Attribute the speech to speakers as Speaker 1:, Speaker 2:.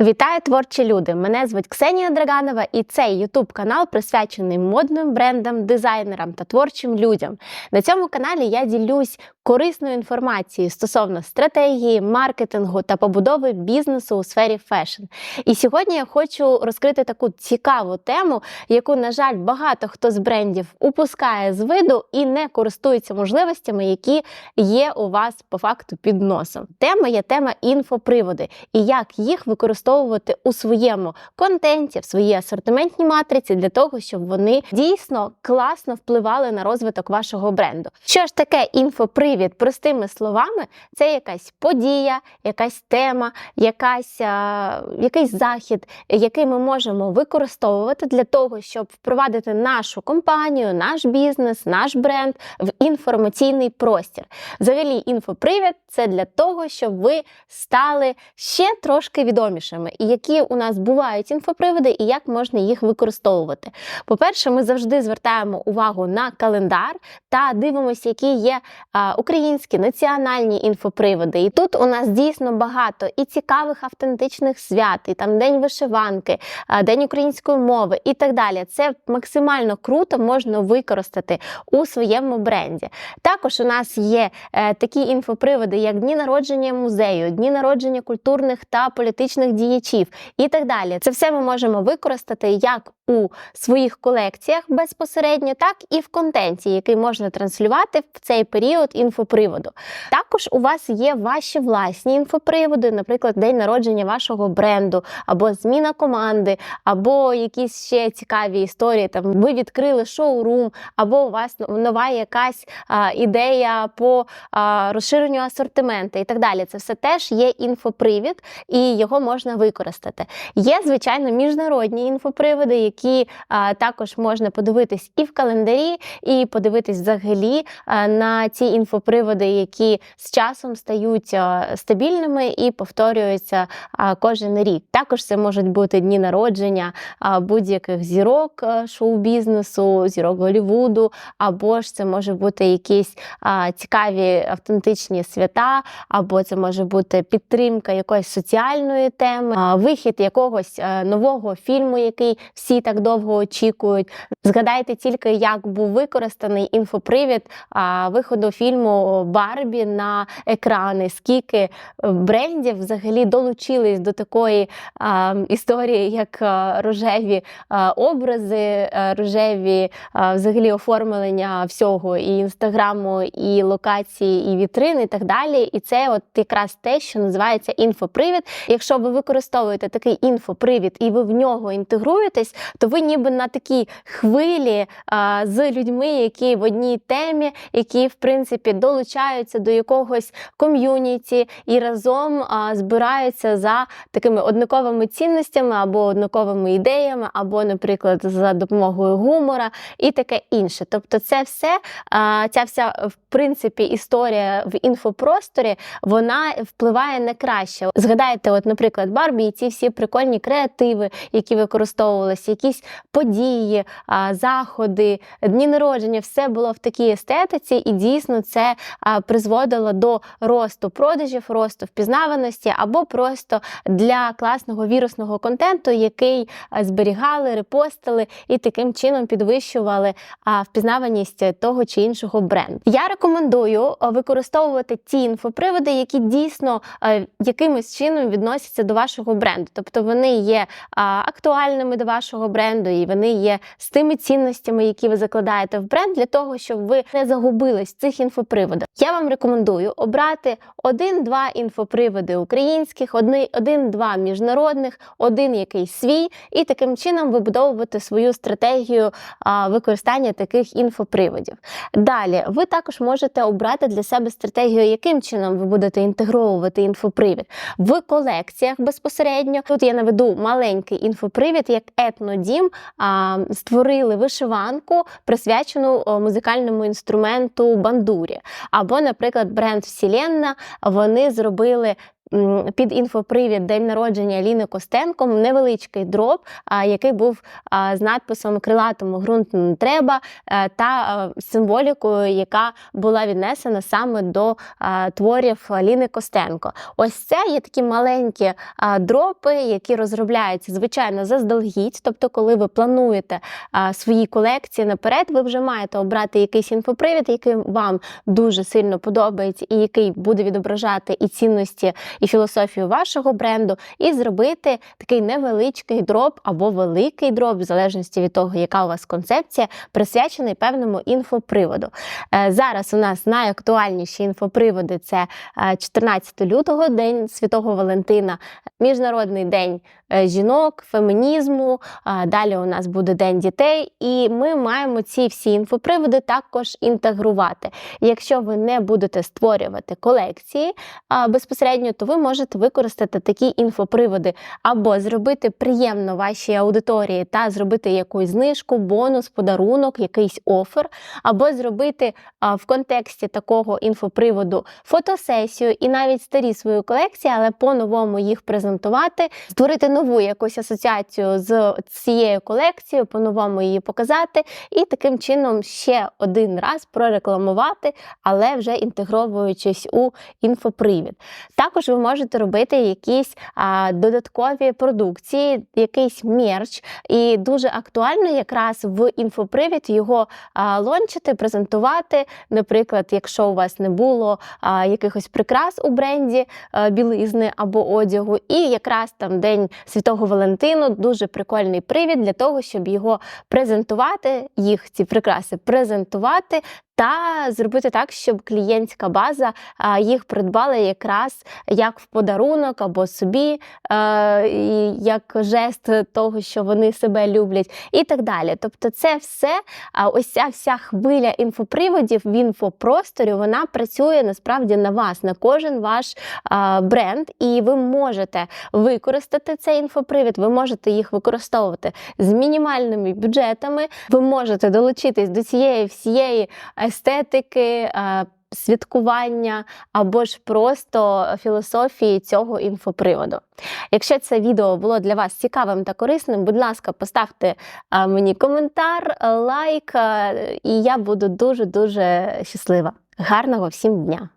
Speaker 1: Вітаю творчі люди! Мене звуть Ксенія Драганова, і цей ютуб канал присвячений модним брендам, дизайнерам та творчим людям. На цьому каналі я ділюсь корисною інформацією стосовно стратегії, маркетингу та побудови бізнесу у сфері фешн. І сьогодні я хочу розкрити таку цікаву тему, яку, на жаль, багато хто з брендів упускає з виду і не користується можливостями, які є у вас по факту під носом. Тема є тема інфоприводи і як їх використовувати у своєму контенті, в своїй асортиментній матриці для того, щоб вони дійсно класно впливали на розвиток вашого бренду. Що ж таке інфопривід? Простими словами, це якась подія, якась тема, якась, якийсь захід, який ми можемо використовувати для того, щоб впровадити нашу компанію, наш бізнес, наш бренд в інформаційний простір. Взагалі, інфопривід це для того, щоб ви стали ще трошки відомішими, і які у нас бувають інфоприводи, і як можна їх використовувати. По-перше, ми завжди звертаємо увагу на календар та дивимося, які є а, українські національні інфоприводи. І тут у нас дійсно багато і цікавих автентичних свят, і там День вишиванки, День української мови і так далі. Це максимально круто можна використати у своєму бренді. Також у нас є е, такі інфоприводи, як дні народження музею, дні народження культурних та політичних діячів і так далі. Це все ми можемо використати як у своїх колекціях безпосередньо, так і в контенті, який можна транслювати в цей період інфоприводу. Також у вас є ваші власні інфоприводи, наприклад, день народження вашого бренду, або зміна команди, або якісь ще цікаві історії. Там ви відкрили шоурум, або у вас нова якась а, ідея по а, розширенню асортименту і так далі. Це все теж є інфопривід, і його можна використати. Є, звичайно, міжнародні інфоприводи, які а, також можна подивитись і в календарі, і подивитись взагалі на ці інфоприводи, які з часом стають стабільними і повторюються кожен рік. Також це можуть бути дні народження будь-яких зірок шоу-бізнесу, зірок Голлівуду, або ж це може бути якісь цікаві автентичні свята, або це може бути підтримка якоїсь соціальної теми, вихід якогось нового фільму, який всі так довго очікують. Згадайте тільки, як був використаний інфопривід виходу фільму Барбі на екрани, скільки е, брендів взагалі долучились до такої а, історії, як рожеві образи, рожеві а, взагалі оформлення всього і інстаграму, і локації, і вітрини, і так далі. І це от якраз те, що називається інфопривід. Якщо ви використовуєте такий інфопривід і ви в нього інтегруєтесь, то ви ніби на такій хвилі а, з людьми, які в одній темі, які в принципі долучаються до якогось ком'юніті і разом а, збираються за такими однаковими цінностями або однаковими ідеями, або, наприклад, за допомогою гумора і таке інше. Тобто, це все, а, ця вся в принципі історія в інфопросторі, вона впливає на краще. Згадайте, от, наприклад, Барбі і ці всі прикольні креативи, які використовувалися, якісь події, а, заходи, дні народження, все було в такій естетиці, і дійсно це призводило до росту продажів, росту впізнаваності або просто для класного вірусного контенту, який зберігали, репостили і таким чином підвищували впізнаваність того чи іншого бренду. Я рекомендую використовувати ті інфоприводи, які дійсно якимось чином відносяться до вашого бренду, тобто вони є актуальними до вашого бренду, і вони є з тими цінностями, які ви закладаєте в бренд, для того, щоб ви не загубились в цих інфоприводах. Я вам рекомендую обрати один-два інфоприводи українських, один-два міжнародних, один якийсь свій, і таким чином вибудовувати свою стратегію використання таких інфоприводів. Далі, ви також можете обрати для себе стратегію, яким чином ви будете інтегровувати інфопривід в колекціях безпосередньо. Тут я наведу маленький інфопривід, як етнодім а, створили вишиванку, присвячену музикальному інструменту бандурі. Або, наприклад, бренд Вселенна вони зробили під інфопривід День народження Ліни Костенко невеличкий дроб, який був з надписом Крилатому ґрунту не треба е, та символікою, яка була віднесена саме до творів Ліни Костенко. Ось це є такі маленькі дропи, які розробляються звичайно заздалегідь. Тобто, коли ви плануєте свої колекції наперед, ви вже маєте обрати якийсь інфопривід, який вам дуже сильно подобається, і який буде відображати і цінності, і філософію вашого бренду, і зробити такий невеличкий дроп або великий дроп, в залежності від того, яка у вас концепція, присвячений певному інфоприводу. Е, Зараз у нас найактуальніші інфоприводи це е, 14 лютого, День Святого Валентина, Міжнародний день е, жінок, фемінізму. Далі у нас буде День дітей, і ми маємо ці всі інфоприводи також інтегрувати. Якщо ви не будете створювати колекції безпосередньо, то ви можете використати такі інфоприводи або зробити приємно вашій аудиторії та зробити якусь знижку, бонус, подарунок, якийсь офер, або зробити в контексті такого інфоприводу фотосесію і навіть старі свої колекції, але по-новому їх презентувати, створити нову якусь асоціацію з цією колекцією, по-новому її показати, і таким чином ще один раз прорекламувати, але вже інтегровуючись у інфопривід. Також ви можете робити якісь а, додаткові продукції, якийсь мерч, і дуже актуально якраз в інфопривід його а, лончити, презентувати. Наприклад, якщо у вас не було а, якихось прикрас у бренді а, білизни або одягу, і якраз там День Святого Валентину дуже прикольний привід для того, щоб його презентувати, їх ці прикраси презентувати. Та зробити так, щоб клієнтська база їх придбала якраз як в подарунок або собі, е, як жест того, що вони себе люблять, і так далі. Тобто, це все, ось ця вся хвиля інфоприводів в інфопросторі, вона працює насправді на вас, на кожен ваш бренд, і ви можете використати цей інфопривід, ви можете їх використовувати з мінімальними бюджетами, ви можете долучитись до цієї всієї естетики. е, Святкування або ж просто філософії цього інфоприводу. Якщо це відео було для вас цікавим та корисним, будь ласка, поставте е, мені коментар, лайк, е, і я буду дуже дуже щаслива. Гарного всім дня!